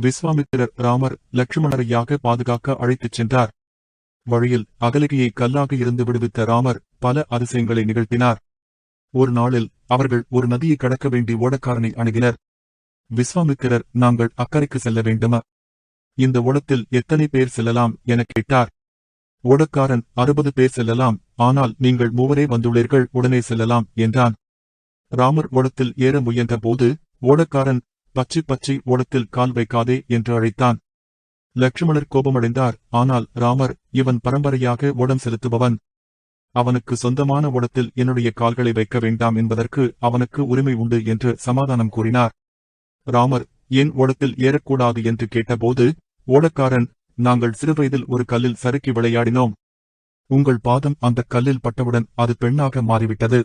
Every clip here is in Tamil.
விஸ்வாமித்திரர் ராமர் லட்சுமணரையாக பாதுகாக்க அழைத்துச் சென்றார். வழியில் அகலிகையை கல்லாக இருந்து விடுவித்த ராமர் பல அதிசயங்களை நிகழ்த்தினார். ஒரு நாளில் அவர்கள் ஒரு நதியை கடக்க வேண்டி ஓடக்காரனை அணுகினர். விஸ்வாமித்திரர் நாங்கள் அக்கறைக்கு செல்ல வேண்டுமா? இந்த ஓடத்தில் எத்தனை பேர் செல்லலாம்? எனக் கேட்டார். ஓடக்காரன் அறுபது பேர் செல்லலாம் ஆனால் நீங்கள் மூவரே வந்துள்ளீர்கள் உடனே செல்லலாம் என்றான். ராமர் ஓடத்தில் ஏற முயன்ற போது ஓடக்காரன் பச்சை பச்சை ஓடத்தில் கால் வைக்காதே என்று அழைத்தான். லட்சுமணர் கோபமடைந்தார். ஆனால் ராமர் இவன் பரம்பரையாக ஓடம் செலுத்துபவன். அவனுக்கு சொந்தமான ஓடத்தில் என்னுடைய கால்களை வைக்க வேண்டாம் என்பதற்கு அவனுக்கு உரிமை உண்டு என்று சமாதானம் கூறினார். ராமர் ஏன் ஓடத்தில் ஏறக்கூடாது என்று கேட்டபோது ஓடக்காரன் நாங்கள் சிறுவயதில் ஒரு கல்லில் சறுக்கி விளையாடினோம். உங்கள் பாதம் அந்த கல்லில் பட்டவுடன் அது பெண்ணாக மாறிவிட்டது.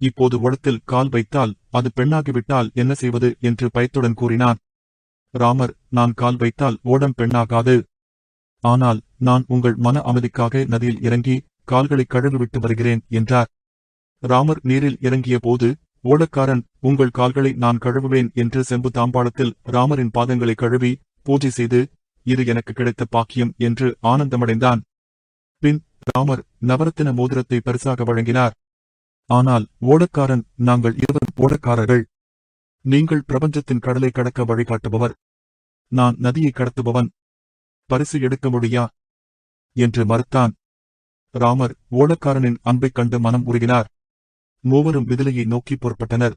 இப்போது உளத்தில் கால் வைத்தால் அது பெண்ணாகிவிட்டால் என்ன செய்வது என்று பயத்துடன் கூறினான். ராமர் நான் கால் வைத்தால் ஓடம் பெண்ணாகாது. ஆனால் நான் உங்கள் மன அமைதிக்காக நதியில் இறங்கி கால்களை கழுவிவிட்டு வருகிறேன் என்றார். ராமர் நீரில் இறங்கிய போது ஓடக்காரன் உங்கள் கால்களை நான் கழுவுவேன் என்று செம்பு தாம்பாளத்தில் ராமரின் பாதங்களை கழுவி பூஜை செய்து இது எனக்கு கிடைத்த பாக்கியம் என்று ஆனந்தமடைந்தான். பின் ராமர் நவரத்தின மோதிரத்தை பரிசாக வழங்கினார். ஆனால் ஓடக்காரன் நாங்கள் இருவரும் ஓடக்காரர்கள். நீங்கள் பிரபஞ்சத்தின் கடலை கடக்க வழிகாட்டுபவர். நான் நதியை கடத்துபவன். பரிசு எடுக்க முடியா? என்று மறுத்தான். ராமர் ஓடக்காரனின் அன்பைக் கண்டு மனம் உருகினார். மூவரும் விதிலையை நோக்கி புறப்பட்டனர்.